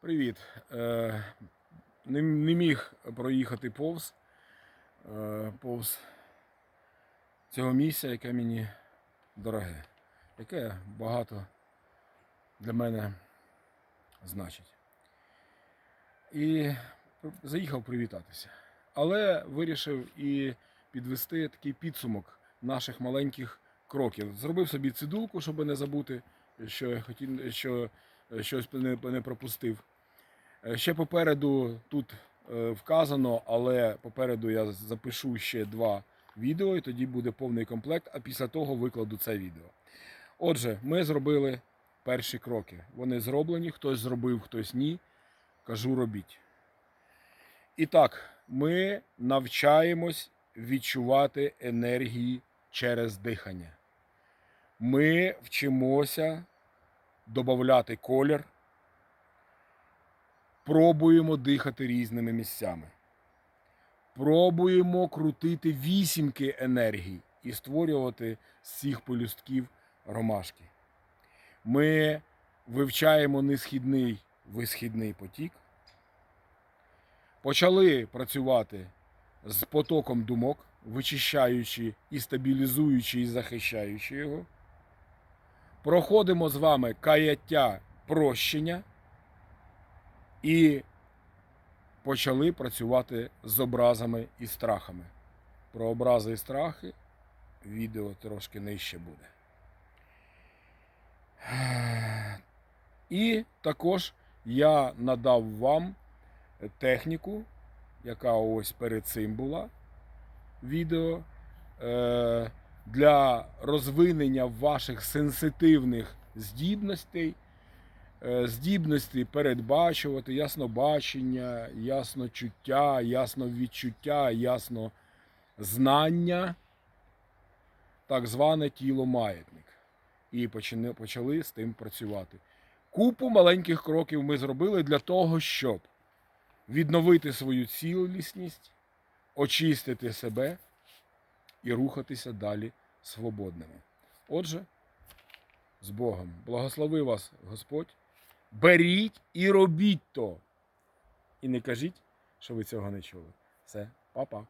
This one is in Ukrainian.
Привіт. Е, не, не міг проїхати повз, е, повз цього місця, яке мені дороге, яке багато для мене значить. І заїхав привітатися. Але вирішив і підвести такий підсумок наших маленьких кроків. Зробив собі цидулку, щоб не забути, що я хотів, що щось не, не пропустив. Е, Ще попереду тут е, вказано, але попереду я запишу ще два відео, і тоді буде повний комплект, а після того викладу це відео. Отже, ми зробили перші кроки. Вони зроблені, хтось зробив, хтось ні. Кажу, робіть. І так, ми навчаємось відчувати енергії через дихання. Ми вчимося додати колір, пробуємо дихати різними місцями. Пробуємо крутити вісімки енергій і створювати з цих полюстків ромашки. Ми вивчаємо несхідний висхідний потік. Почали працювати з потоком думок, вичищаючи і стабілізуючи і захищаючи його. Проходимо з вами каяття прощення і почали працювати з образами і страхами. Про образи і страхи відео трошки нижче буде. І також я надав вам техніку, яка ось перед цим була відео, е, для розвинення ваших сенситивних здібностей, е, здібності передбачувати, яснобачення, ясночуття, ясновідчуття, яснознання, так зване тіло маятник. І почали з тим працювати. Купу маленьких кроків ми зробили для того, щоб відновити свою цілісність, очистити себе і рухатися далі свободними. Отже, з Богом, благослови вас Господь, беріть і робіть то. І не кажіть, що ви цього не чули. Все, па-па.